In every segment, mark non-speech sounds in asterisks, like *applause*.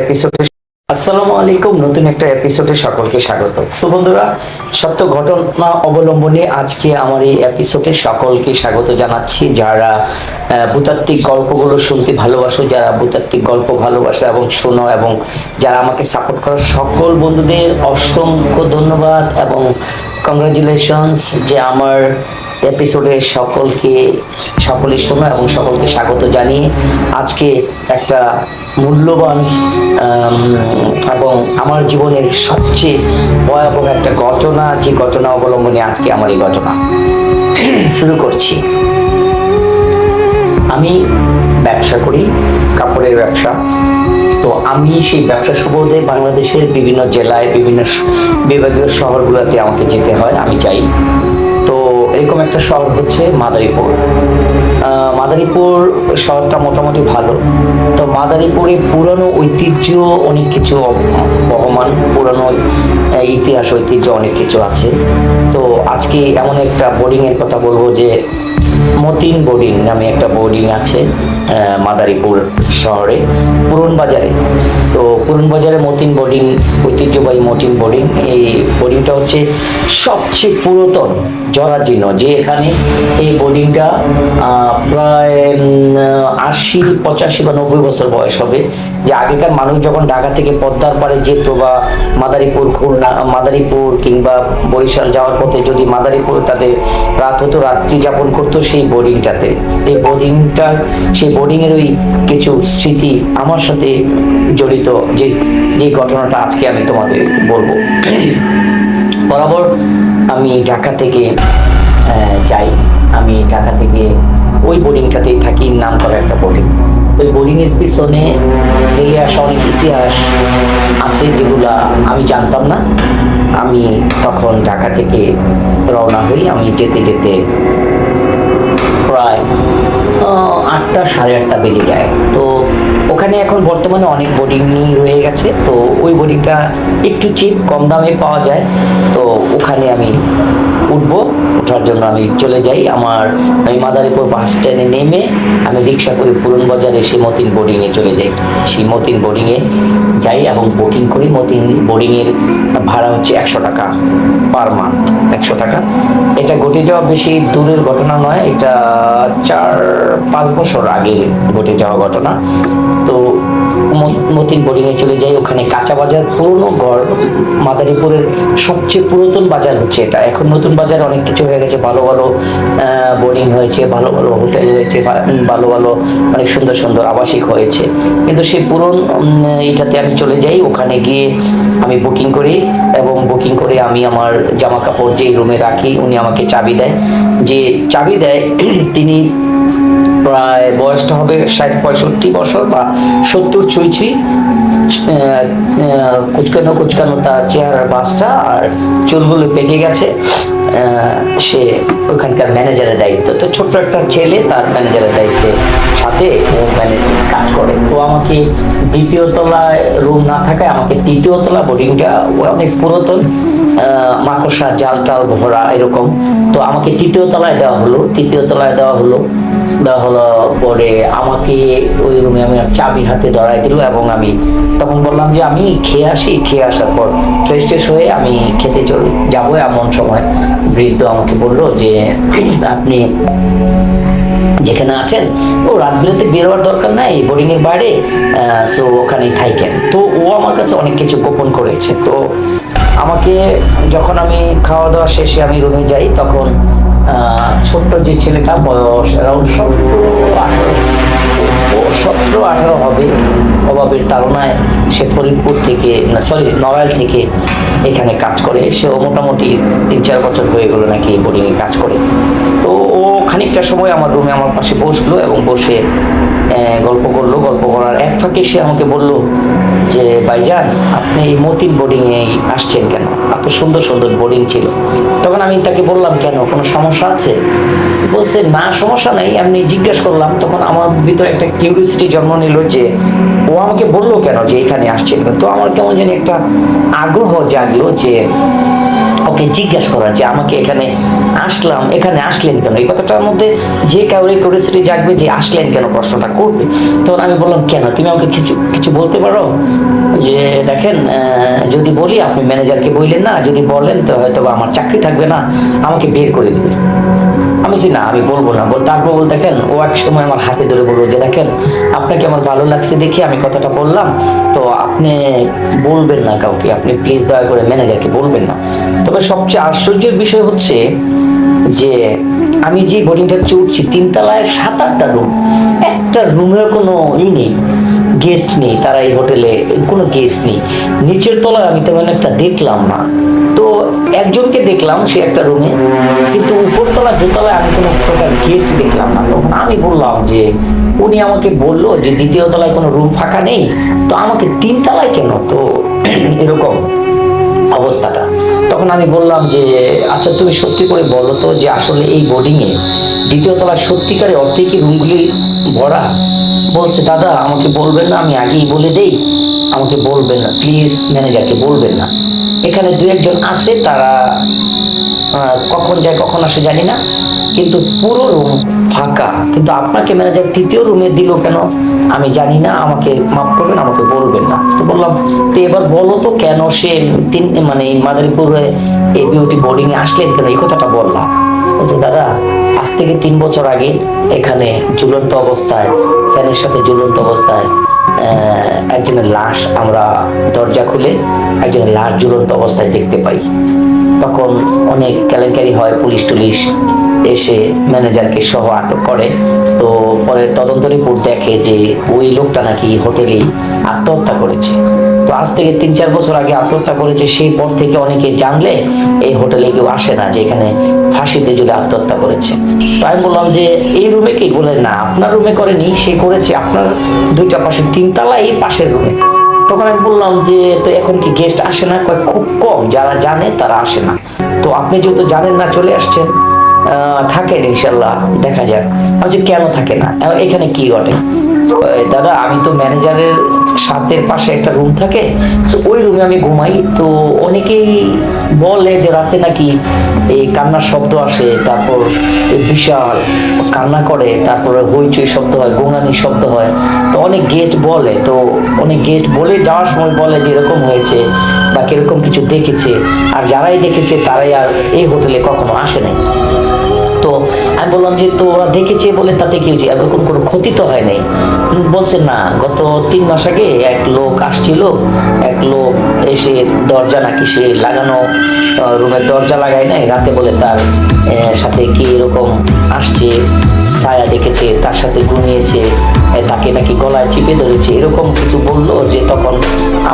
এপিসোডে আসসালামু আলাইকুম, নতুন একটা এপিসোডে সকলকে স্বাগত। সো বন্ধুরা, সত্য ঘটনা অবলম্বনে আজকে আমার এই এপিসোডে সকলকে স্বাগত জানাচ্ছি। যারা ভূতাত্ত্বিক গল্পগুলো শুনতে ভালোবাসো, যারা ভূতাত্ত্বিক গল্প এবং শোনো এবং যারা আমাকে সাপোর্ট করো সকল বন্ধুদের অসংখ্য ধন্যবাদ এবং কংগ্রাচুলেশনস যে আমার এপিসোডে সকলকে, সকলে শোনো এবং সকলকে স্বাগত জানিয়ে আজকে একটা মূল্যবান এবং আমার জীবনের সবচেয়ে ভয়াবহ একটা ঘটনা, যে ঘটনা অবলম্বনে আজকে আমার এই ঘটনা। শুরু করছি। আমি ব্যবসা করি, কাপড়ের ব্যবসা। তো আমি সেই ব্যবসা সুবোধে বাংলাদেশের বিভিন্ন জেলায়, বিভিন্ন বিভাগীয় শহরগুলোতে আমাকে যেতে হয়। আমি যাই। এরকম একটা শহর হচ্ছে মাদারীপুর। মাদারীপুর শহরটা মোটামুটি ভালো। তো মাদারীপুরে পুরনো ঐতিহ্য অনেক কিছু বহমান। পুরনো ইতিহাস, ঐতিহ্য অনেক কিছু আছে। তো আজকে এমন একটা বোর্ডিংয়ের কথা বলব যে মতিন বোর্ডিং নামে একটা বোর্ডিং আছে মাদারীপুর শহরে, পুরন বাজারে। তো পুরন বাজারে মতিন বোর্ডিং, ঐতিহ্যবাহী মতিন বোর্ডিং, এই বোর্ডিংটা হচ্ছে সবচেয়ে পুরাতন, জরাজীর্ণ, যে এখানে এই বোর্ডিংটা প্রায় আশি, পঁচাশি বা নব্বই বছর বয়স হবে। যে আগেকার মানুষ যখন ঢাকা থেকে পদ্মার পাড়ে যেত বা মাদারীপুর, খুলনা, মাদারীপুর কিংবা বরিশাল যাওয়ার পথে যদি মাদারীপুর তাদের রাত হতো, রাত্রি যাপন করতো সেই বোর্ডিংটাতে। এই বোর্ডিংটা, সেই বোর্ডিং এর ওই কিছু স্মৃতি আমার সাথে জড়িত যে যে ঘটনাটা আজকে আমি তোমাদের বলব। বরাবর আমি ঢাকা থেকে যাই। আমি ঢাকা থেকে ওই বোর্ডিংটাতেই থাকি নাম করা একটা বোর্ডিং। ওই বোলিংয়ের পিছনে লেগে আসা অনেক ইতিহাস আছে যেগুলা আমি জানতাম না। আমি তখন ঢাকা থেকে রওনা হই, আমি যেতে যেতে প্রায় আটটা সাড়ে আটটা বেজে যায়। তো ওখানে এখন বর্তমানে অনেক বোর্ডিং রয়ে গেছে, তো ওই বোর্ডিংটা একটু চিপ কম দামে পাওয়া যায়। তো ওখানে আমি উঠব, ওঠার জন্য আমি চলে যাই। আমার আমি মাদারীপুর বাস স্ট্যান্ডে নেমে আমি রিক্সা করে পুরন বাজারে সে মতিন বোর্ডিংয়ে চলে যাই। সেই মতিন বোর্ডিংয়ে যাই এবং বুকিং করি। মতিন বোর্ডিংয়ের ভাড়া হচ্ছে একশো টাকা পার মান্থ একশো টাকা। এটা ঘটে যাওয়া বেশি দূরের ঘটনা নয়, এটা চার পাঁচ বছর আগে ঘটে যাওয়া ঘটনা। মতিন বোর্ডিংয়ে চলে যাই, ওখানে কাঁচা বাজার, পুরনো ঘর, মাদারীপুরের সবচেয়ে পুরাতন বাজার হচ্ছে এটা। এখন নতুন বাজার অনেক কিছু হয়ে গেছে, ভালো ভালো বোর্ডিং হয়েছে, ভালো ভালো হোটেল হয়েছে ভালো ভালো, অনেক সুন্দর সুন্দর আবাসিক হয়েছে। কিন্তু সেই পুরন এটাতে আমি চলে যাই, ওখানে গিয়ে আমি বুকিং করি এবং বুকিং করে আমি আমার জামা কাপড় যেই রুমে রাখি, উনি আমাকে চাবি দেয়। যে চাবি দেয়, *clears throat* তিনি প্রায় বয়সটা হবে ষাট পঁয়ষট্টি বছর বা সত্তর ছুঁই কুচকানো কুচকানো তার চেহারার বাসটা আর চুলগুলো পেকে গেছে। সে ওখানকার ম্যানেজারের দায়িত্ব। তো ছোট্ট একটা ছেলে তার ম্যানেজারের দায়িত্বে সাথে ও ম্যানেজার কাজ করে। তো আমাকে দ্বিতীয় তলায় রুম না থাকায় আমাকে তৃতীয় তলা বোর্ডিংটা অনেক পুরাতন আহ, মাকড়সা জাল টাল ভরা এরকম। তো আমাকে তৃতীয় তলায় দেওয়া হলো। তৃতীয় তলায় দেওয়া হলো। দেওয়া হলো, পরে আমাকে ওই রুমে আমি চাবি হাতে ধরাই দিল এবং আমি তখন বললাম যে আমি খেয়ে আসি, খেয়ে আসার পর ফ্রেশ ট্রেশ হয়ে আমি খেতে চল, যাব এমন সময় বৃদ্ধ আমাকে বলল যে, আপনি যেখানে আছেন, ও রাতগুলোতে বেরোয়ার দরকার নাই বোর্ডিং এর বাইরে সো ওখানেই থাইকেন। তো ও আমার কাছে অনেক কিছু গোপন করেছে। তো আমাকে যখন আমি খাওয়া দাওয়া শেষে আমি রুমে যাই, তখন ছোট্ট যে ছেলেটা বয়স অ্যারাউন্ড সতেরো আঠারো। সতেরো আঠারো হবে, অভাবের তাড়নায় সে ফরিদপুর থেকে, না সরি নড়াইল থেকে এখানে কাজ করে। সেও মোটামুটি তিন চার বছর হয়ে গেলো নাকি বোর্ডিংয়ে কাজ করে। তো খানিকটা সময় আমার রুমে আমার পাশে বসল এবং বসে গল্প করল। গল্প করার এক ফাঁকে সে আমাকে বলল যে, ভাইজান, আপনি এই মতিন বোর্ডিংয়ে আসছেন কেন? এত সুন্দর সুন্দর বোর্ডিং ছিল। তখন আমি তাকে বললাম, কেন, কোনো সমস্যা আছে? বলছে, না, সমস্যা নাই। আমি জিজ্ঞেস করলাম, তখন আমার ভিতরে একটা কিউরিয়াসিটি জন্ম নিল যে ও আমাকে বলল কেন যে এখানে আসছেন? তো আমার কেমন জানি একটা আগ্রহ জাগলো যে ওকে জিজ্ঞাসা করার যে আমাকে এখানে আসলাম, এখানে আসলেন কেন? এই কথাটার মধ্যে যে কাউরে কিউরিয়াসিটি জাগবে যে আসলেন কেন, প্রশ্নটা করবে। তখন আমি বললাম, কেন? তুমি আমাকে কিছু কিছু বলতে পারো? যে দেখেন যদি বলি, আপনি ম্যানেজারকে বললেন না, যদি বলেন, তো হয়তো আমার চাকরি থাকবে না, আমাকে বের করে দিবে। আমি বলছি না, আমি বলব না। তারপর বল, দেখেন, ও এক সময় আমার হাতে ধরে বলব যে, দেখেন, আপনাকে আমার ভালো লাগছে দেখে আমি কথাটা বললাম, তো আপনি বলবেন না কাউকে, আপনি প্লিজ দয়া করে ম্যানেজারকে বলবেন না। তবে সবচেয়ে আশ্চর্যের বিষয় হচ্ছে যে, আমি যে বোর্ডিংটা চড়ছি, তিনতলায় সাত আটটা রুম একটা রুমেও কোনো ই নেই। গেস্ট নেই, তারা এই হোটেলে কোনো গেস্ট নেই। নিচের তলায় আমি তেমন একটা দেখলাম না। তো একজনকে দেখলাম, সে একটা রুমে কিন্তু উপরতলা দোতলায় আমি কোনো প্রকার গেস্ট দেখলাম না। তখন আমি বললাম যে, উনি আমাকে বলল যে, দ্বিতীয় তলায় কোনো রুম ফাঁকা নেই। তো আমাকে তিন তলায় কেন? তো *clears throat* এরকম অবস্থাটা। তখন আমি বললাম যে আচ্ছা তুমি সত্যি করে বলো তো যে, আসলে এই বোর্ডিংয়ে দ্বিতীয় তলায় সত্যিকারে অর্ধেক কি রুমগুলি ভরা? বলছে, দাদা, আমাকে বলবেন না, আমি আগেই বলে দেই। আমাকে বলবেন না প্লিজ ম্যানেজারকে বলবেন না। এখানে দু একজন আছে, তারা কখন যায়, কখন আসে জানি না, কিন্তু পুরো রুম ফাঁকা। কিন্তু আপনাকে ম্যানেজার তৃতীয় রুমে দিল কেন? আমি জানি না, আমাকে মাফ করবেন, আমাকে বলবেন না। তো বললাম, তো এবার বলো তো কেন সে তিন মানে মাদারীপুরে এই বিউটি বোর্ডিং এ আসলেন কেন? এই কথাটা বললাম। বলছে দাদা, আজ থেকে তিন বছর আগে এখানে ঝুলন্ত অবস্থায়, ফ্যানের সাথে ঝুলন্ত অবস্থায় একজনের লাশ আমরা দরজা খুলে একজনের লাশ ঝুলন্ত অবস্থায় দেখতে পাই। তখন অনেক কেলেঙ্কারি হয়, পুলিশ টুলিশ এসে ম্যানেজারকে সহ আটক করে। তো পরে তদন্ত রিপোর্ট দেখে যে ওই লোকটা নাকি হোটেলেই আত্মহত্যা করেছে। তো আজ থেকে তিন চার বছর আগে আত্মহত্যা করেছে সেই পর থেকে অনেকে জানলে এই হোটেলে কেউ আসে না যে এখানে ফাঁসিতে জুড়ে আত্মহত্যা করেছে। তো আমি বললাম যে, এই রুমে কি বলে না, আপনার রুমে করেনি, সে করেছে। আপনার দুইটা পাশে তিনতলা এই পাশের রুমে। তখন আমি বললাম যে, তো এখন কি গেস্ট আসে না? কয়, খুব কম। যারা জানে, তারা আসে না। তো আপনি যেহেতু জানেন না, চলে আসছেন। থাকেন ইনশাল্লাহ দেখা যাক। বলছি, কেন থাকে না? এখানে কি ঘটে? দাদা, আমি তো ম্যানেজারের সাথের পাশে একটা রুম থাকে, তো ওই রুমে আমি ঘুমাই। তো অনেকেই বলে যে রাতে নাকি এই কান্নার শব্দ আসে, তারপর বিশাল কান্না করে, তারপরে হইচই শব্দ হয় গোঙানির শব্দ হয়। তো অনেক গেস্ট বলে, তো অনেক গেস্ট বলে যাওয়ার সময় বলে যে এরকম হয়েছে বা কীরকম কিছু দেখেছে। আর যারাই দেখেছে তারাই আর এই হোটেলে কখনো আসে নাই। আমি বললাম যে, তো ওরা দেখেছে বলে তাতে কি হয়েছে? এরকম কোনো ক্ষতি তো হয় নাই? বলছে না, গত তিন মাস আগে এক লোক আসছিল, এক লোক এসে দরজা নাকি সে লাগানো রুমের দরজা লাগায় নাই। রাতে বলে তার সাথে কি এরকম আসছে, ছায়া দেখেছে, তার সাথে ঘুমিয়েছে তাকে নাকি গলায় চিপে ধরেছে? এরকম কিছু বলল যে, তখন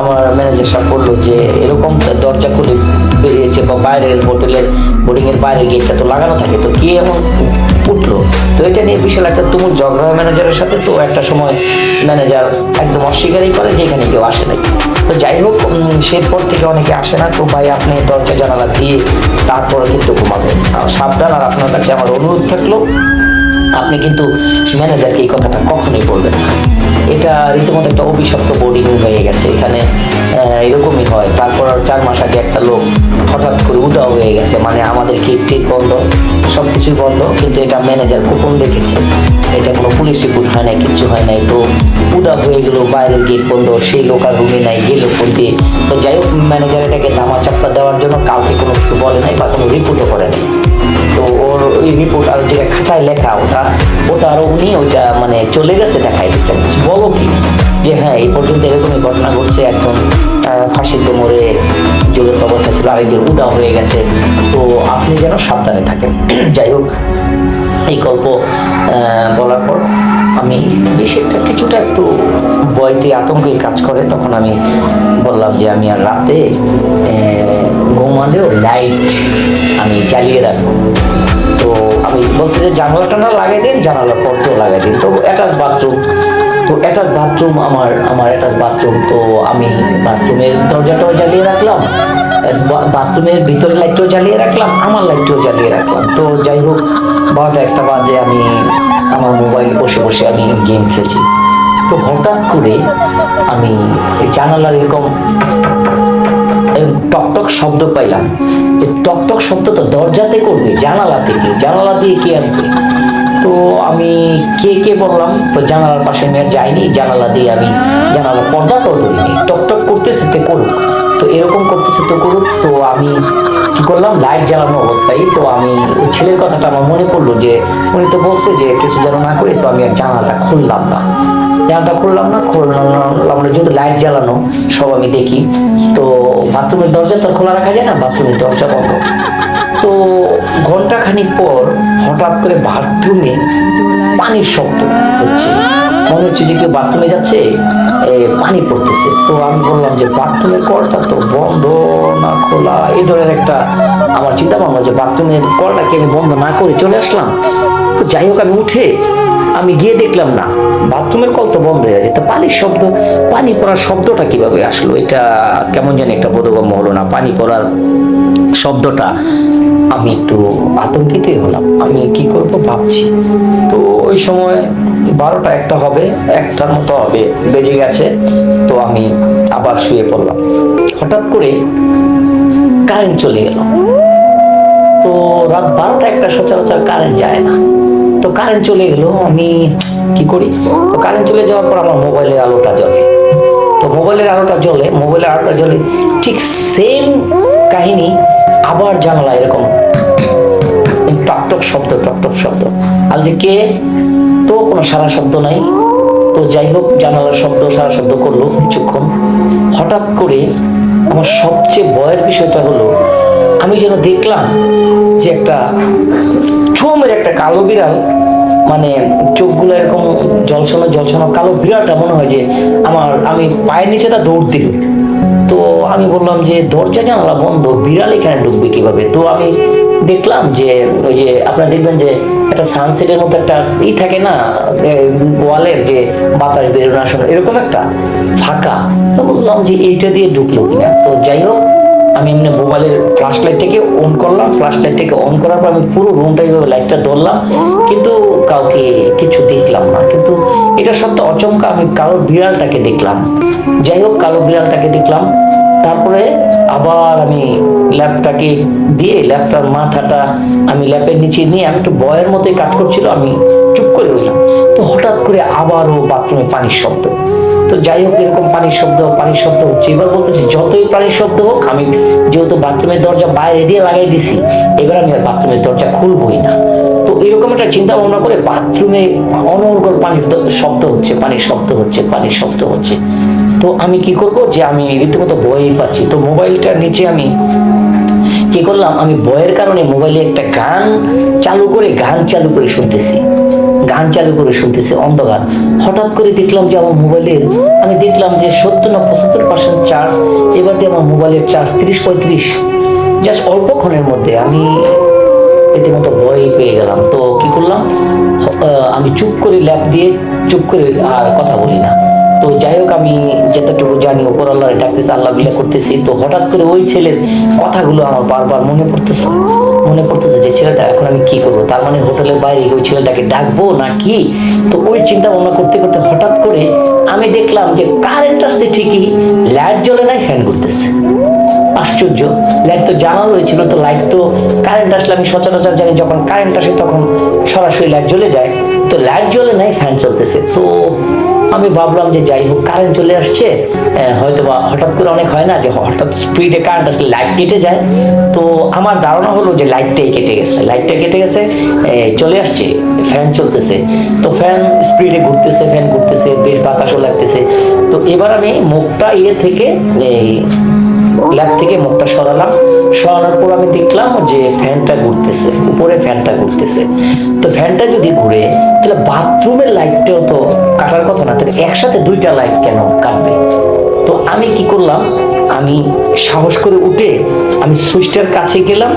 আমার ম্যানেজার সাহেব বলল যে, এরকম দরজা খুলে বেরিয়েছে বা বাইরের হোটেলের বোর্ডিং এর বাইরের গেটটা তো লাগানো থাকে। তো কি এমন উঠল তো এটা নিয়ে বিশাল একটা তুমুল ঝগড়া হয় ম্যানেজারের সাথে। তো একটা সময় ম্যানেজার একদম অস্বীকারই করে যে এখানে কেউ আসে নাই। তো যাই হোক সেরপর থেকে অনেকে আসে না। তো ভাই, আপনি দরজা জানালা দিয়ে তারপরে কিন্তু ঘুমাবেন। সাবধান, আর আপনার কাছে আমার অনুরোধ থাকল, আপনি কিন্তু ম্যানেজারকে এই কথাটা কখনোই বলবেন না। এটা রীতিমতো একটা অভিশপ্ত বোর্ডিং হয়ে গেছে। এখানে এরকমই হয়। তারপর চার মাস আগে একটা লোক হঠাৎ করে উদাও হয়ে গেছে। মানে আমাদের টেট বন্ধ? সব কিছুই বন্ধ, কিন্তু এটা ম্যানেজার গোপন রেখেছে এটা কোনো পুলিশ রিপোর্ট হয় নাই কিছু হয় নাই। তো উদা হয়ে গেলো, বাইরের গেট বন্ধ, সেই লোক আর রুমে নাই গেল দিয়ে। তো যাই হোক ম্যানেজার এটাকে ধামা চাপ্পা দেওয়ার জন্য কাউকে কোনো কিছু বলে নাই বা কোনো রিপোর্টও করে নাই। তো ওর ওই রিপোর্ট আর যেটা খাতায় লেখা, ওটা ওটা আরও উনি ওইটা মানে চলে গেছে দেখাই দিচ্ছেন বলো কি? যে হ্যাঁ এই পর্যন্ত এরকমই ঘটনা ঘটছে, একদম ফাঁসিতে মরে জ্বলন্ত অবস্থা ছিল, আরেকজন উদা হয়ে গেছে। তো আপনি যেন সাবধানে থাকেন। *clears throat* যাই হোক এই গল্প বলার পর আমি বেশি একটা কিছুটা একটু বয়তে আতঙ্কে কাজ করে। তখন আমি বললাম যে আমি আর রাতে ঘুমালেও লাইট আমি জ্বালিয়ে রাখব। তো আমি বলছি যে জানালাটা না লাগাই দিন, জানালার পর্দাও লাগাই দিন। তো অ্যাটাচ বাথরুম তো অ্যাটাচ বাথরুম আমার আমার অ্যাটাচ বাথরুম তো আমি বাথরুমের দরজাটাও জ্বালিয়ে রাখলাম বাথরুমের ভিতরে লাইটটাও জ্বালিয়ে রাখলাম, আমার লাইটটাও জ্বালিয়ে রাখলাম। তো যাই হোক, বারোটা একটা বাজে, আমি আমার মোবাইল বসে বসে আমি গেম খেলছি। তো হঠাৎ করে আমি জানালার এরকম এরকম টকটক শব্দ পাইলাম। যে টকটক শব্দ তো দরজাতে করবে, জানালা থেকে, জানালা দিয়ে কে আসবে? তো আমি কে কে বললাম? তো জানালার পাশে আমি আর যাইনি জানালা দিয়ে আমি জানালার পর্দাটাও ধরিনি। টকটক করতেছে তে করুক। তো এরকম করতেছে তো করুক, তো আমি কি করলাম? লাইট জ্বালানো অবস্থায় তো আমি ওই ছেলের কথাটা আমার মনে পড়ল যে, উনি তো বলছে যে কিছু যেন না করে, তো আমি আর জানালাটা খুললাম না। জানালাটা খুললাম না খুললাম না যদি লাইট জ্বালানো, সব আমি দেখি। তো বাথরুমের দরজা তো খোলা রাখা যায় না? বাথরুমের দরজা বন্ধ। তো ঘণ্টা খানিক পর হঠাৎ করে বাথরুমে পানির শব্দ হচ্ছে। মনে হচ্ছে যে কেউ বাথরুমে যাচ্ছে পানি পড়তেছে। তো আমি বললাম যে, বাথরুমের কলটা তো বন্ধ না খোলা। এই ধরনের একটা আমার চিন্তা ভাবনা যে, বাথরুমের কলটাকে আমি বন্ধ না করে চলে আসলাম? তো যাই হোক, আমি উঠে আমি গিয়ে দেখলাম না বাথরুমের কল তো বন্ধ হয়ে গেছে। তো পানির শব্দ, পানি পড়ার শব্দটা কীভাবে আসলো? এটা কেমন জানি একটা বোধগম্য হলো না। পানি পড়ার শব্দটা আমি একটু আতঙ্কিতই হলাম। আমি কি করব ভাবছি। তো ওই সময় বারোটা একটা হবে, একটার মতো হবে, বেজে গেছে। তো আমি আবার শুয়ে পড়লাম। হঠাৎ করে কারেন্ট চলে গেল তো রাত বারোটা একটা সচরাচর কারেন্ট যায় না। তো কারেন্ট চলে গেল আমি কি করি? তো কারেন্ট চলে যাওয়ার পর আমার মোবাইলের আলোটা জ্বলে। তো মোবাইলের আলোটা জ্বলে মোবাইলের আলোটা জ্বলে, ঠিক সেম কাহিনী আবার জানলা এরকম। টকটক শব্দ টকটক শব্দ। আর যে কে? তো কোনো সারা শব্দ নাই। তো যাই হোক, জানালার শব্দ, সারা শব্দ করল কিছুক্ষণ। হঠাৎ করে আমার সবচেয়ে ভয়ের বিষয়টা হলো, আমি যেন দেখলাম যে একটা চোমের একটা কালো বিড়াল মানে চোখগুলো এরকম জলসানো জলসানো কালো বিড়ালটা মনে হয় যে আমার, আমি পায়ের নিচেটা দৌড় দিল তো আমি বললাম যে, দরজা, জানালা বন্ধ, বিড়াল এখানে ঢুকবে কীভাবে? তো আমি দেখলাম যে, ওই যে আপনারা দেখবেন যে একটা সানসেটের মতো একটা ই থাকে না ওয়ালের যে বাতাস বেরোনো আসলে এরকম একটা ফাঁকা। তো বললাম যে, এইটা দিয়ে ঢুকলো কিনা? তো যাই হোক আমি এমনি মোবাইলের ফ্ল্যাশ লাইটটাকে অন করলাম ফ্ল্যাশ লাইটটাকে অন করার পর আমি পুরো রুমটা এইভাবে লাইটটা ধরলাম কিন্তু কাউকে কিছু দেখলাম না। কিন্তু এটা সত্য অচমকা আমি কালো বিড়ালটাকে দেখলাম। যাই হোক কালো বিড়ালটাকে দেখলাম। তারপরে আবার আমি ল্যাপটাকে দিয়ে ল্যাপটার মাথাটা আমি ল্যাপের নিচে নিয়ে আমি একটু বয়ের মতোই কাজ করছিল আমি চুপ করে রইলাম। তো হঠাৎ করে আবারও বাথরুমে পানির শব্দ। তো যাই হোক, এরকম পানির শব্দ পানির শব্দ হচ্ছে এবার বলতেছি, যতই পানির শব্দ হোক, আমি যেহেতু বাথরুমের দরজা বাইরে দিয়ে লাগাই দিছি, এবার আমি আর বাথরুমের দরজা খুলবই না। তো এরকম একটা চিন্তা ভাবনা করে বাথরুমে অনর্গল পানির শব্দ হচ্ছে, পানির শব্দ হচ্ছে, পানির শব্দ হচ্ছে। তো আমি কি করব যে আমি রীতিমতো ভয়ই পাচ্ছি। তো মোবাইলটার নিচে আমি কি করলাম, আমি ভয়ের কারণে মোবাইলে একটা গান চালু করে, গান চালু করে শুনতেছি। গান চালু করে শুনতেছি অন্ধকার। হঠাৎ করে দেখলাম যে আমার মোবাইলের, আমি দেখলাম যে সত্তর না পঁচাত্তর পার্সেন্ট চার্জ এবার দিয়ে আমার মোবাইলের চার্জ তিরিশ পঁয়ত্রিশ। জাস্ট অল্পক্ষণের মধ্যে আমি রীতিমতো ভয় পেয়ে গেলাম। তো কি করলাম? আমি চুপ করে ল্যাপ দিয়ে চুপ করে আর কথা বলি না। তো যাই হোক, আমি যতটুকু জানি ওপর আল্লাহ ডাকতেছি, আল্লাহ বিলা করতেছি। তো হঠাৎ করে ওই ছেলের কথাগুলো আমার বারবার মনে পড়তেছে। মনে পড়তেছে যে ছেলেটা এখন আমি কি করব? তার মানে হোটেলের বাইরে ওই ছেলেটাকে ডাকবো না কি তো ওই চিন্তা ভাবনা করতে করতে হঠাৎ করে আমি দেখলাম যে কারেন্ট আসছে ঠিকই লাইট জ্বলে নাই ফ্যান করতেছে আশ্চর্য। লাইট তো জানানো হয়েছিল, তো লাইট তো কারেন্ট আসলে আমি সচরাচর জানি যখন কারেন্ট আসে তখন সরাসরি লাইট জ্বলে যায়। তো লাইট জ্বলে নাই ফ্যান চলতেছে। তো আমি ভাবলাম যে যাই হোক কারেন্ট চলে আসছে হয়তো বা হঠাৎ করে অনেক হয় না যে হঠাৎ স্পিডে কারেন্ট আসলে লাইট কেটে যায়। তো আমার ধারণা হলো যে লাইটটাই কেটে গেছে লাইটটা কেটে গেছে চলে আসছে ফ্যান চলতেছে। তো ফ্যান স্পিডে ঘুরতেছে ফ্যান ঘুরতেছে, বেশ বাতাসও লাগতেছে। তো এবার আমি মুখটা ইয়ে থেকে ল্যাব থেকে মুখটা সরালাম। সরানোর পর আমি দেখলাম যে ফ্যানটা ঘুরতেছে, উপরে ফ্যানটা ঘুরতেছে। তো ফ্যানটা যদি ঘুরে, তাহলে বাথরুমের লাইটটাও তো কাটার কথা না, তাহলে একসাথে দুইটা লাইট কেন কাটবে? তো আমি কি করলাম, আমি সাহস করে উঠে আমি সুইচটার কাছে গেলাম।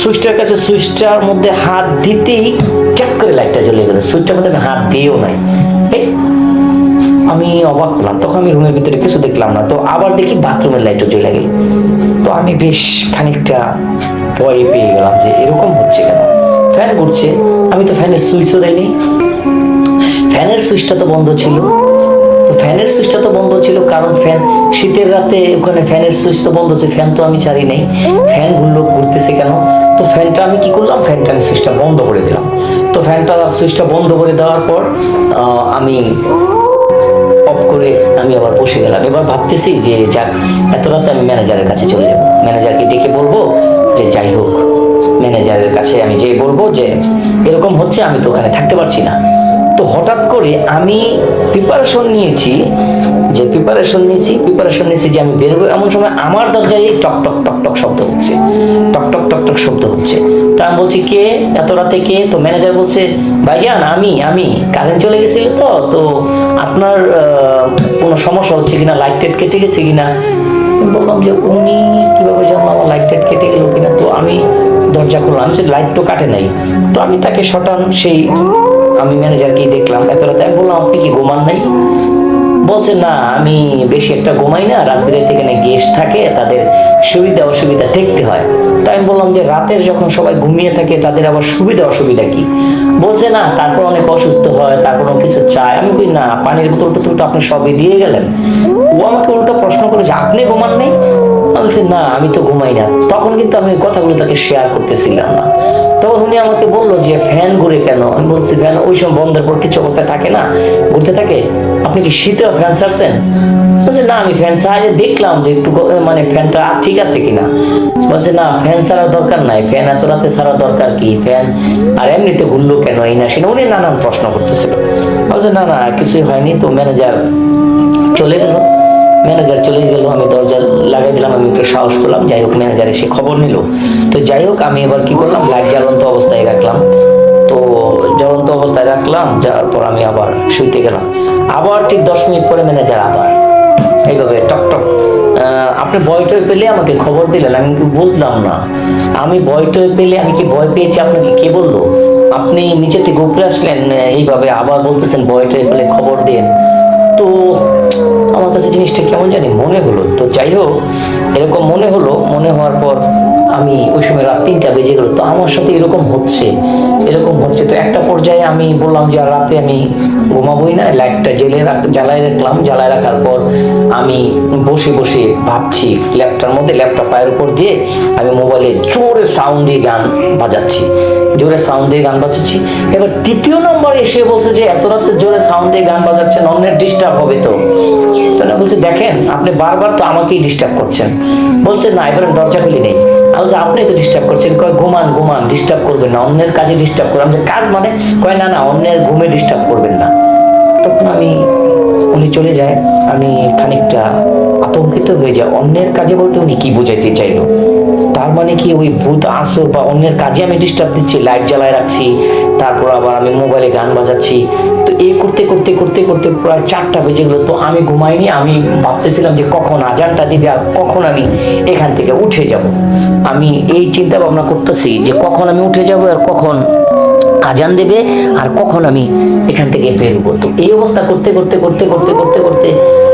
সুইচটার কাছে, সুইচটার মধ্যে হাত দিতেই চাক করে লাইটটা জ্বলে গেল। সুইচটার মধ্যে আমি হাত দিয়েও নাই। আমি অবাক হলাম। তখন আমি রুমের ভিতরে কিছু দেখলাম না। তো আবার দেখি বাথরুমের লাইটও জ্বলে গেল। তো আমি বেশ খানিকটা ভয় পেয়ে গেলাম যে এরকম হচ্ছে কেন? ফ্যান ঘুরছে। আমি তো ফ্যানের সুইচও দেয়নি ফ্যানের সুইচটা তো বন্ধ ছিল। তো ফ্যানের সুইচটা তো বন্ধ ছিল কারণ ফ্যান শীতের রাতে ওখানে ফ্যানের সুইচ তো বন্ধ ছিল ফ্যান তো আমি ছাড়ি নাই। ফ্যান ঘুরলো, ঘুরতেছে কেন? তো ফ্যানটা আমি কি করলাম? ফ্যানটা আমি সুইচটা বন্ধ করে দিলাম। তো ফ্যানটা সুইচটা বন্ধ করে দেওয়ার পর আমি করে আমি আবার বসে গেলাম। এবার ভাবতেছি যে যাক, এত রাতে আমি ম্যানেজারের কাছে চলে যাব। ম্যানেজারকে ডেকে বলব যে, যাই হোক ম্যানেজারের কাছে আমি যে বলব যে, এরকম হচ্ছে, আমি তো ওখানে থাকতে পারছি না। হঠাৎ করে আমি প্রিপারেশন নিয়েছি, যে প্রিপারেশন নিয়েছি প্রিপারেশন নিয়েছি যে আমি বেরোবো, এমন সময় আমার দরজায় টক টক টক টক শব্দ হচ্ছে। টক টক টক টক শব্দ হচ্ছে। তা আমি বলছি, কে? এত রাতে কে? তো ম্যানেজার বলছে, ভাইজান, আমি আমি। কারেন্ট চলে গেছিল তো তো আপনার কোনো সমস্যা হচ্ছে কিনা? লাইট টাইট কেটে গেছে কিনা? বললাম যে, উনি কীভাবে জানলো আমার লাইট টাইট কেটে গেল কিনা? তো আমি দরজা খুললাম আমি লাইট তো কাটে নাই। তো আমি তাকে শটান, সেই আমি ম্যানেজারকেই দেখলাম, এত রাতে আমি বললাম, আপনি কি ঘুমান নাই? বলছে, না, আমি বেশি একটা ঘুমাই না রাত্রে থেকে না গেস্ট থাকে, তাদের সুবিধা অসুবিধা দেখতে হয়। তাই আমি বললাম যে, রাতের যখন সবাই ঘুমিয়ে থাকে, তাদের আবার সুবিধা অসুবিধা কি? বলছে, না, তারপর অনেক অসুস্থ হয়, তারপর অনেক কিছু চায়। আমি বলি না, পানির বোতল টোতল তো আপনি সবই দিয়ে গেলেন। ও আমাকে উল্টো প্রশ্ন করে যে, আপনি ঘুমান নেই? বলছে, না, আমি তো ঘুমাই না। তখন কিন্তু আমি কথাগুলো তাকে শেয়ার করতেছিলাম না। তখন উনি আমাকে বলল যে, ফ্যান ঘুরে কেন? আমি বলছি, ফ্যান, ওই সময় বন্ধের পর কিছু অবস্থায় থাকে না, ঘুরতে থাকে। আপনি কি শীতেও ফ্যান ছাড়ছেন? বলছে, না, আমি ফ্যান ছাড়িয়ে দেখলাম যে একটু মানে ফ্যানটা ঠিক আছে কিনা। বলছে, না, ফ্যান ছাড়ার দরকার নাই, ফ্যান এত রাতে ছাড়ার দরকার কি? ফ্যান আর এমনিতে ঘুরলো কেন এই না সেটা? উনি নানান প্রশ্ন করতেছিল। বলছে, না না কিছুই হয়নি, তো ম্যানেজার চলে গেল। ম্যানেজার চলে গেল আমি দরজা লাগাই দিলাম আমি একটু সাহস করলাম যাই হোক ম্যানেজার এসে খবর নিল। তো যাই হোক আমি এবার কি করলাম লাইট জ্বালন্ত অবস্থায় রাখলাম। তো জ্বলন্ত অবস্থায় রাখলাম যাওয়ার পর আমি আবার শুইতে গেলাম। আবার ঠিক দশ মিনিট পরে ম্যানেজার আবার। এইভাবে টক টক। আহ, আপনি ভয় টয় পেলে আমাকে খবর দিলেন আমি বুঝলাম না। আমি ভয় টয় পেলে আমি কি ভয় পেয়েছি? আপনাকে কে বলল? আপনি নিচে থেকে উপরে আসলেন এইভাবে আবার বলতেছেন ভয় টয় পেলে খবর দেন। তো কাছে জিনিসটা কেমন জানি মনে হলো। তো যাই হোক, এরকম মনে হলো। মনে হওয়ার পর আমি ওই সময় রাত তিনটা বেজে গেলো। তো আমার সাথে এরকম হচ্ছে এরকম হচ্ছে। তো একটা পর্যায়ে আমি বললাম যে, আর রাতে আমি ঘুমাবোই না, লাইটটা জেলে জ্বালায় রাখলাম। জ্বালায় রাখার পর আমি বসে বসে ভাবছি ল্যাপটপের মধ্যে, ল্যাপটপ পায়ের উপর দিয়ে আমি মোবাইলে জোরে সাউন্ড দিয়ে গান বাজাচ্ছি। জোরে সাউন্ড দিয়ে গান বাজাচ্ছি। এবার তৃতীয় নম্বরে এসে বলছে যে, এত রাতে জোরে সাউন্ড দিয়ে গান বাজাচ্ছেন অন্যের ডিস্টার্ব হবে তো? তো বলছে, দেখেন, আপনি বারবার তো আমাকেই ডিস্টার্ব করছেন। বলছে, না, এবারে দরজা খুলি নেই। আমি আপনি তো ডিস্টার্ব করছেন। কয়, ঘুমান ঘুমান ডিস্টার্ব করবেন না। অন্যের কাজে ডিস্টার্ব করবেন। যে কাজ মানে? কয়, না না, অন্যের ঘুমে ডিস্টার্ব করবেন না। তখন আমি, উনি চলে যায়। আমি খানিকটা আতঙ্কিত হয়ে যাই। অন্যের কাজে বলতে উনি কি বোঝাইতে চাইলো? তার মানে কি ওই ভূত আসর বা অন্যের কাজে আমি ডিস্টার্ব দিচ্ছি লাইট জ্বালায় রাখছি, তারপর আবার আমি মোবাইলে গান বাজাচ্ছি। তো এই করতে করতে করতে করতে প্রায় চারটা বেজে গেলো। তো আমি ঘুমাইনি, আমি ভাবতেছিলাম যে কখন আজানটা দিবে আর কখন আমি এখান থেকে উঠে যাব। আমি এই চিন্তা ভাবনা করতেছি যে কখন আমি উঠে যাব আর কখন আজান দেবে আর কখন আমি এখান থেকে বেরোবো। তো এই অবস্থা করতে করতে করতে করতে করতে করতে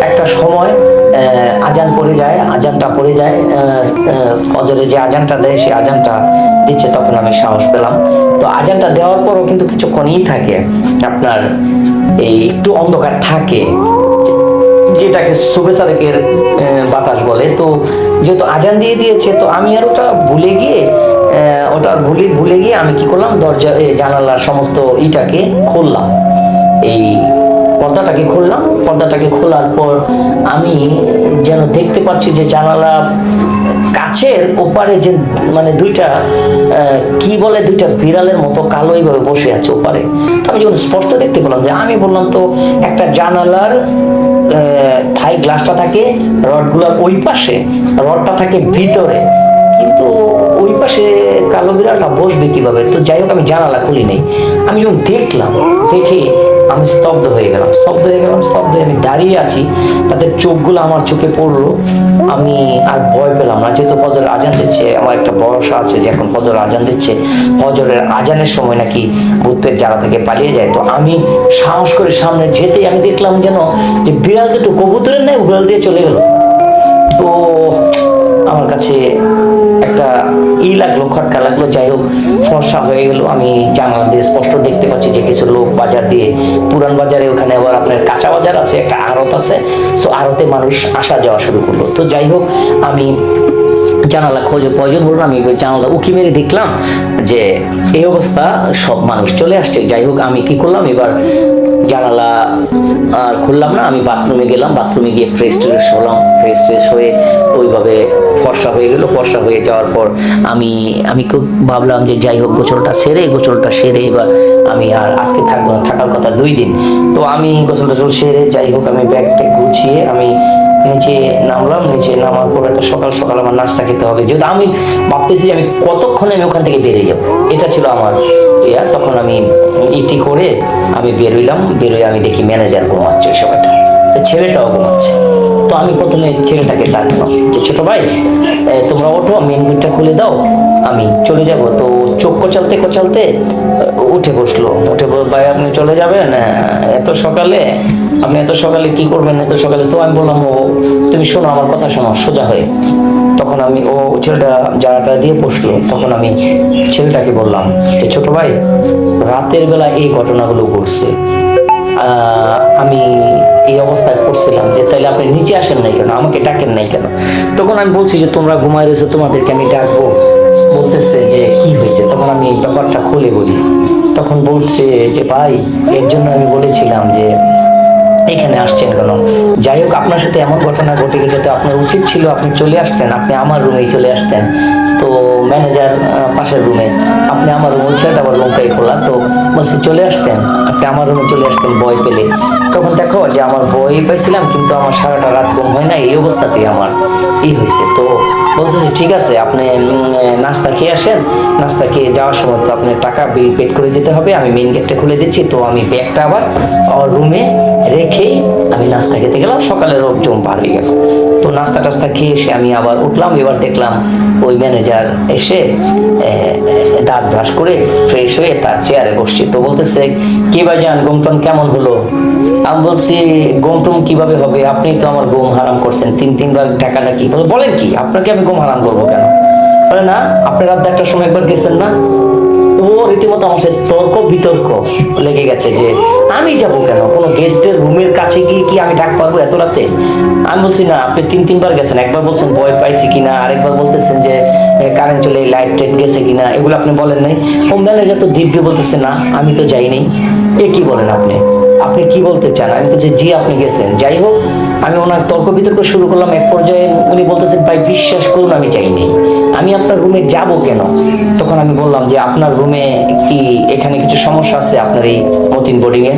একটা সময় আজান পড়ে যায় আজানটা পড়ে যায় ফজরে যে আজানটা দেয় সেই আজানটা দিচ্ছে তখন আমি সাহস পেলাম। তো আজানটা দেওয়ার পরও কিন্তু কিছুক্ষণই থাকে। আপনার এই একটু অন্ধকার থাকে। যেটাকে শুভে সাদেকের আহ, বাতাস বলে। তো যেহেতু আজান দিয়ে দিয়েছে, তো আমি আর ওটা ভুলে গিয়ে ওটা ভুলে ভুলে গিয়ে আমি কি করলাম? দরজা জানালার সমস্ত ইটাকে খুললাম। এই পর্দাটাকে খুললাম। পর্দাটাকে খোলার পর আমি যেন দেখতে পাচ্ছি যে জানালা কাছের ওপারে যে মানে দুইটা কি বলে দুইটা বিড়ালের মতো কালো এইভাবে বসে আছে ওপারে। আমি যখন স্পষ্ট দেখতে পেলাম যে, আমি বললাম তো, একটা জানালার থাই গ্লাসটা থাকে, রডগুলোর ওই পাশে, রডটা থাকে ভিতরে। কিন্তু ওই পাশে কালো বিড়ালটা বসবে কীভাবে? তো যাই হোক, আমি জানালা খুলি নেই। আমি যখন দেখলাম, দেখে আমি স্তব্ধ হয়ে গেলাম, স্তব্ধ হয়ে গেলাম, স্তব্ধ হয়ে আমি দাঁড়িয়ে আছি, তাদের চোখগুলো আমার চোখে পড়ল, আমি আর ভয় পেলাম না। যেহেতু ফজর আজান দিচ্ছে, আমার একটা ভরসা আছে যে এখন ফজর আজান দিচ্ছে, ফজরের আজানের সময় নাকি ভূতের জায়গা থেকে পালিয়ে যায়। তো আমি সাহস করে সামনে যেতেই আমি দেখলাম যেন যে বিড়াল দুটো কবুতরের নাই উড়াল দিয়ে চলে গেল। তো আমার কাছে ই লাগল, খটকা লাগল, যাই হোক ফর্সা হয়ে গেল। আমি জানালা দিয়ে স্পষ্ট দেখতে পাচ্ছি যে কিছু লোক বাজার দিয়ে, পুরান বাজারে ওখানে আবার আপনার কাঁচা বাজার আছে, একটা আড়ত আছে। সো আড়তে মানুষ আসা যাওয়া শুরু করল। তো যাই হোক, আমি জানালা খোঁজে প্রয়োজন হলো আমি জানালা উকি মেরে দেখলাম যে এই অবস্থা, সব মানুষ চলে আসছে। যাই হোক, আমি কি করলাম? এবার জানালা, আর খুললাম না, আমি বাথরুমে গেলাম, বাথরুমে গিয়ে ফ্রেশ ট্রেশ হলাম ফ্রেশ ট্রেশ হয়ে ওইভাবে ফর্সা হয়ে গেল, ফর্সা হয়ে যাওয়ার পর আমি আমি খুব ভাবলাম যে যাই হোক, গোসলটা সেরে গোসলটা সেরে এবার আমি আর আজকে থাকব না, থাকার কথা দুই দিন। তো আমি গোসল টোসল সেরে যাই হোক, আমি ব্যাগটা গুছিয়ে আমি নিচে নামলাম নিচে নামার পরে তো সকাল সকাল আমার নাস্তা খেতে হবে। যেহেতু আমি ভাবতেছি আমি কতক্ষণে আমি ওখান থেকে বেরিয়ে যাব? এটা ছিল আমার ইয়া। তখন আমি ইটি করে আমি বেরোইলাম। বেরোয় আমি দেখি ম্যানেজার ঘুমাচ্ছে ওই সময়টা। তো ছেলেটাও ঘুমাচ্ছে। তো আমি প্রথমে ছেলেটাকে ডাকলাম যে, ছোট ভাই তোমরা ওঠো মেন গেটটা খুলে দাও, আমি চলে যাব। তো চোখ কচালতে কচালতে উঠে বসল। উঠে ভাই, আপনি চলে যাবেন? এত সকালে, আপনি এত সকালে কি করবেন? এত সকালে? তো আমি বললাম, ও, তুমি শোনো, আমার কথা শোনো, সোজা হয়ে। তখন আমি, ও ছেলেটা জানাটা দিয়ে বসল। তখন আমি ছেলেটাকে বললাম, যে, ছোট ভাই, রাতের বেলা এই ঘটনাগুলো ঘটছে। আমি এই অবস্থায় পড়ছিলাম যে তাহলে আপনি নিচে আসেন নাই কেন? আমাকে ডাকেন নাই কেন? তখন আমি বলছি যে, তোমরা ঘুমায় রয়েছো, তোমাদেরকে আমি ডাকবো। বলতেছে যে, কি হয়েছে? তখন আমি এই ব্যাপারটা খুলে বলি। তখন বলছে যে, ভাই, এর জন্য আমি বলেছিলাম যে, এখানে আসছেন কেন? যাই হোক, আপনার সাথে এমন ঘটনা ঘটে গেছে তো আপনার উচিত ছিল আপনি চলে আসতেন, আপনি আমার রুমেই চলে আসতেন। তো ম্যানেজার পাশের রুমে, আপনি আমার রুম ছেলেটা আবার রুমটাই খোলা তো বলছি চলে আসতেন, আপনি আমার রুমে চলে আসতেন বই পেলে। তখন দেখো যে আমার বই পাইছিলাম, কিন্তু আমার সারাটা রাত ঘুম হয় না এই অবস্থাতেই আমার ই হয়েছে তো বলতেছে, ঠিক আছে, আপনি নাস্তা খেয়ে আসেন। নাস্তা খেয়ে যাওয়ার সময় তো আপনার টাকা বিল পেড করে দিতে হবে। আমি মেন গেটটা খুলে দিচ্ছি। তো আমি ব্যাগটা আবার রুমে রেখেই আমি নাস্তা খেতে গেলাম। সকালে রোগ জম হয়ে গেল। তো নাস্তা টাস্তা খেয়ে এসে আমি আবার উঠলাম এবার দেখলাম ওই ম্যানেজার এসে দাঁত ব্রাশ করে ফ্রেশ হয়ে তার চেয়ারে বসছে। তো বলতেছে কি ভাইজান গমটম কেমন হলো? আমি বলছি গমটম কীভাবে হবে? আপনি তো আমার গম হারাম করছেন। তিন তিনবার টাকাটা কি? বলে, বলেন কি? আপনাকে আমি গম হারাম করব কেন? বলে না আপনি রাত দেড়টার সময় একবার গেছেন না? রীতিমতো আমার সাথে তর্ক, বিতর্ক লেগে গেছে যে আমি যাব কেন? কোনো গেস্টের রুমের কাছে গিয়ে কি আমি ডাক পারব এত রাতে? আমি বলছি, না, আপনি তিন, তিনবার গেছেন। একবার বলছেন ভয় পাইছি কিনা, আরেকবার বলতেছেন যে কারেন্ট চলে লাইট টাইট গেছে কিনা, এগুলো আপনি বলেন নাই। ও ম্যানেজার তো দিব্য বলতেছে, না, আমি তো যাইনি। এ কি বলেন আপনি? আপনি কি বলতে চান? আমি বলছি, জি, আপনি গেছেন। যাই হোক আমি ওনার তর্ক বিতর্ক শুরু করলাম, এক পর্যায়ে উনি বলতেছেন, ভাই, বিশ্বাস করুন, আমি চাইনি আমি আপনার রুমে যাব কেন? তখন আমি বললাম যে, আপনার রুমে কি এখানে কিছু সমস্যা আছে আপনার এই মতিন বোর্ডিং এ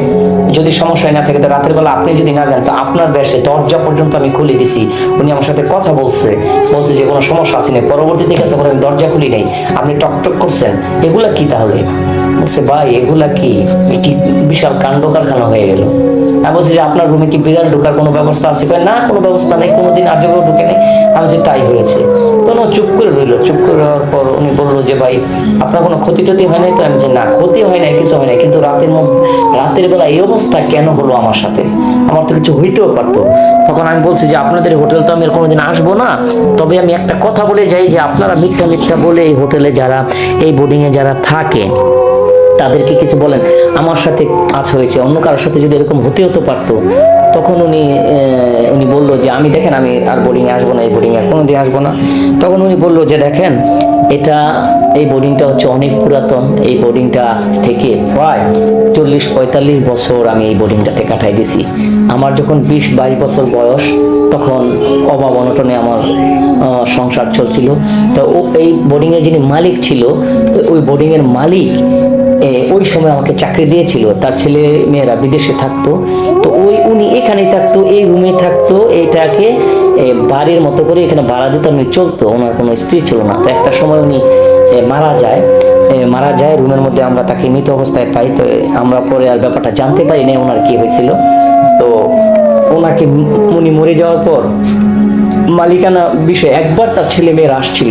যদি সমস্যা না থাকে, তো রাতের বেলা আপনি যদি না যান, তো আপনার ব্যাসে দরজা পর্যন্ত আমি খুলে দিছি। উনি আমার সাথে কথা বলছে বলছে যে, কোনো সমস্যা আছে না পরবর্তীতে গেছে পরে আমি দরজা খুলি নাই। আপনি টকটক করছেন, এগুলা কি তাহলে? বলছে, ভাই, এগুলা কি? বিশাল কাণ্ড কারখানা হয়ে গেল। আমি বলছি যে আপনার রুমে কি বিড়াল ঢোকার কোনো ব্যবস্থা আছে? না, কোনো ব্যবস্থা নেই, কোনোদিন আজও ঢুকে নেই। আমি বলছি, তাই হয়েছে। তো না, চুপ করে রইল। চুপ করে রওয়ার পর উনি বলল যে, ভাই, আপনার কোনো ক্ষতি টতি হয় নাই? তো আমি বলছি, না, ক্ষতি হয় নাই, কিছু হয় নাই। কিন্তু রাতের মধ্যে, রাতের বেলা এই অবস্থা কেন হলো আমার সাথে? আমার তো কিছু হইতেও পারতো। তখন আমি বলছি যে, আপনাদের হোটেল তো আমি কোনোদিন আসব না। তবে আমি একটা কথা বলে যাই যে, আপনারা মিথ্যা মিথ্যা বলে এই হোটেলে যারা, এই বোর্ডিংয়ে যারা থাকে তাদেরকে কিছু বলেন, আমার সাথে কাজ হয়েছে, অন্য কারোর সাথে যদি এরকম হতে হতো পারতো। তখন উনি উনি বলল যে, আমি দেখেন, আমি আর বোর্ডিংয়ে আসব না, এই বোর্ডিংয়ে আর কোনোদিন আসব না। তখন উনি বলল যে, দেখেন এটা, এই বোর্ডিংটা হচ্ছে অনেক পুরাতন। এই বোর্ডিংটা আজ থেকে প্রায় চল্লিশ পঁয়তাল্লিশ বছর আমি এই বোর্ডিংটাতে কাটাই দিছি। আমার যখন বিশ বাইশ বছর বয়স, তখন অভাব অনটনে আমার সংসার চলছিল। তো ও, এই বোর্ডিংয়ের যিনি মালিক ছিল ওই বোর্ডিংয়ের মালিক ওই সময় আমাকে চাকরি দিয়েছিল। তার ছেলে মেয়েরা বিদেশে থাকতো। তো ওই উনি এখানেই থাকতো, এই রুমে থাকতো, এটাকে বাড়ির মতো করে এখানে ভাড়া দিতে উনি চলতো, ওনার কোনো স্ত্রী ছিল না। তো একটা সময় উনি মারা যায়। মারা যায়, রুমের মধ্যে আমরা তাকে মৃত অবস্থায় পাই। তো আমরা পরে আর ব্যাপারটা জানতে পারি না ওনার কি হয়েছিল। তো ওনাকে উনি মরে যাওয়ার পর মালিকানা বিষয়ে একবার তার ছেলে মেয়েরা আসছিল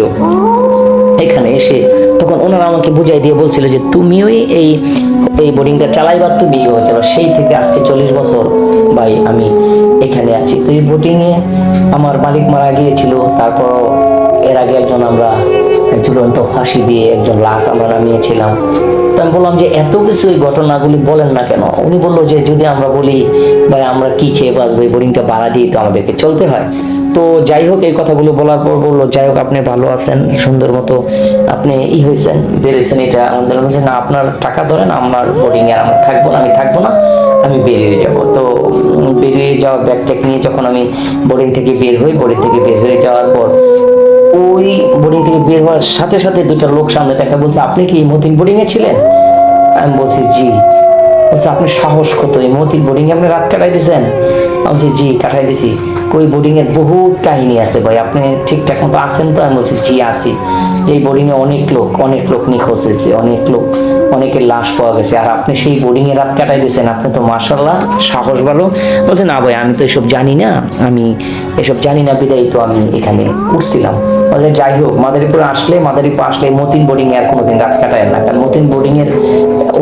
এখানে এসে তখন ওনারা আমাকে বুঝাই দিয়ে বলছিল যে তুমিও এই এই বোর্ডিংটা চালাইবার তুমি হচ্ছে যাবে সেই থেকে আজকে চল্লিশ বছর ভাই আমি এখানে আছি। তো এই বোর্ডিংয়ে আমার মালিক মারা গিয়েছিল তারপর এর আগে একজন আমরা ঝুলন্ত ফাঁসি দিয়ে একজন লাশ আমরা নামিয়েছিলাম। তো আমি বললাম যে, এত কিছু এই ঘটনাগুলি বলেন না কেন? উনি বলল যে, যদি আমরা বলি, ভাই, আমরা কি খেয়ে বাঁচবো? এই বোরিংটা ভাড়া দিয়ে তো আমাদেরকে চলতে হয়। তো যাই হোক, এই কথাগুলো বলার পর বলল, যাই হোক, আপনি ভালো আছেন, সুন্দর মতো আপনি ই হয়েছেন, বেরিয়েছেন, এটা আমাদের বলছে না, আপনার টাকা ধরেন, আমার বোর্ডিং এ আমরা থাকব না, আমি থাকব না, আমি বেরিয়ে যাব। তো বেরিয়ে যাওয়া ব্যাগ ট্যাগ নিয়ে যখন আমি বোর্ডিং থেকে বের হই বোর্ডিং থেকে বের হয়ে যাওয়ার পর ওই বোর্ডিং থেকে বের হওয়ার সাথে সাথে দুটো লোক সামনে দেখা বলছে, আপনি কি মতিন বোর্ডিং এ ছিলেন? আমি বলছি, জি। বলছে আপনি সাহস কত? এই মতিন এ আপনি রাত কাটাই দিয়েছেন আমি বলছি, জি কাটাই দিছি ওই বোর্ডিং এর বহুত কাহিনী আছে ভাই। আপনি ঠিকঠাক মতো আছেন তো? আমি বলছি, জি, আছি। যে এই বোর্ডিং এ অনেক লোক অনেক লোক নিখোঁজ হয়েছে, অনেক লোক, অনেকের লাশ পাওয়া গেছে। আর আপনি সেই বোর্ডিং এ রাত কাটাই দিয়েছেন। আপনি তো মার্শাল্লাহ সাহস ভালো। বলছে, না ভাই, আমি তো এসব জানি না। আমি এসব জানি না, বিদায়ী তো আমি এখানে উঠছিলাম। বলে, যাই হোক, মাদারীপুর আসলে মাদারীপুর আসলে মতিন বোর্ডিং এ আর কোনোদিন রাত কাটায় না। কারণ মতিন বোর্ডিং এর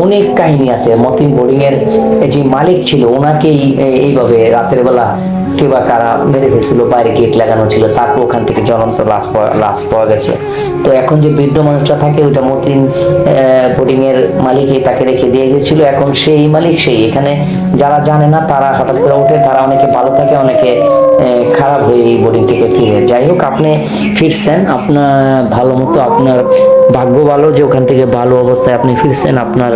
অনেক কাহিনী আছে। মতিন বোর্ডিং এর যে মালিক ছিল, ওনাকেই এইভাবে রাতের বেলা কে বা কারা মেরে ফেলছিল, বাইরে গেট লাগানো ছিল, তারপর ওখান থেকে জ্বলন্ত লাশ লাশ পাওয়া গেছে। তো এখন যে বৃদ্ধ মানুষটা থাকে ওইটা মতিন এর মালিকই তাকে রেখে দিয়ে গেছিল। এখন সেই মালিক সেই। এখানে যারা জানে না, তারা হঠাৎ করে ওঠে, তারা অনেকে ভালো থাকে, অনেকে খারাপ হয়ে এই বোর্ডিং থেকে ফিরে। যাই হোক, আপনি ফিরছেন, আপনার ভালো মতো আপনার ভাগ্য ভালো, যে ওখান থেকে ভালো অবস্থায় আপনি ফিরছেন, আপনার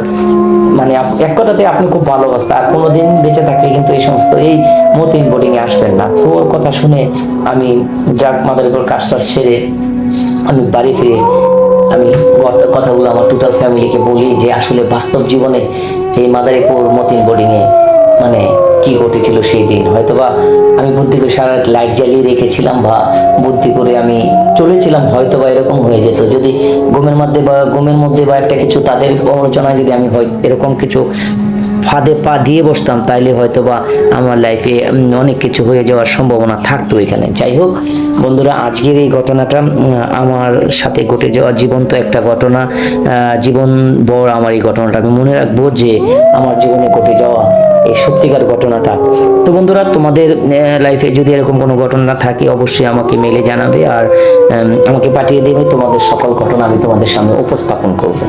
মানে এক কথাতে আপনি খুব ভালো অবস্থা। আর কোনোদিন বেঁচে থাকলে কিন্তু এই সমস্ত, এই মতিন বোর্ডিং এ আসবেন না। তো ওর কথা শুনে আমি যাক, মাদার উপর কাজটা ছেড়ে আমি বাড়ি ফিরে আমি কথাগুলো আমার টোটাল ফ্যামিলিকে বলি যে, আসলে বাস্তব জীবনে এই মাদারীপুর মতিন বোর্ডিংয়ে মানে কি ঘটেছিল সেই দিন? হয়তো বা আমি বুদ্ধি করে সারা লাইট জ্বালিয়ে রেখেছিলাম বা বুদ্ধি করে আমি চলেছিলাম হয়তো বা এরকম হয়ে যেত। যদি ঘুমের মধ্যে বা ঘুমের মধ্যে বা একটা কিছু তাদের প্ররোচনায় যদি আমি হয় এরকম কিছু ফাঁদে পা দিয়ে বসতাম, তাইলে হয়তো বা আমার লাইফে অনেক কিছু হয়ে যাওয়ার সম্ভাবনা থাকতো এখানে। যাই হোক, বন্ধুরা, আজকের এই ঘটনাটা আমার সাথে ঘটে যাওয়া জীবন্ত একটা ঘটনা জীবন বড় আমার এই ঘটনাটা। আমি মনে রাখব যে আমার জীবনে ঘটে যাওয়া এই সত্যিকার ঘটনাটা। তো বন্ধুরা, তোমাদের লাইফে যদি এরকম কোনো ঘটনা থাকে, অবশ্যই আমাকে মেলে জানাবে আর আমাকে পাঠিয়ে দেবে। তোমাদের সকল ঘটনা আমি তোমাদের সামনে উপস্থাপন করব।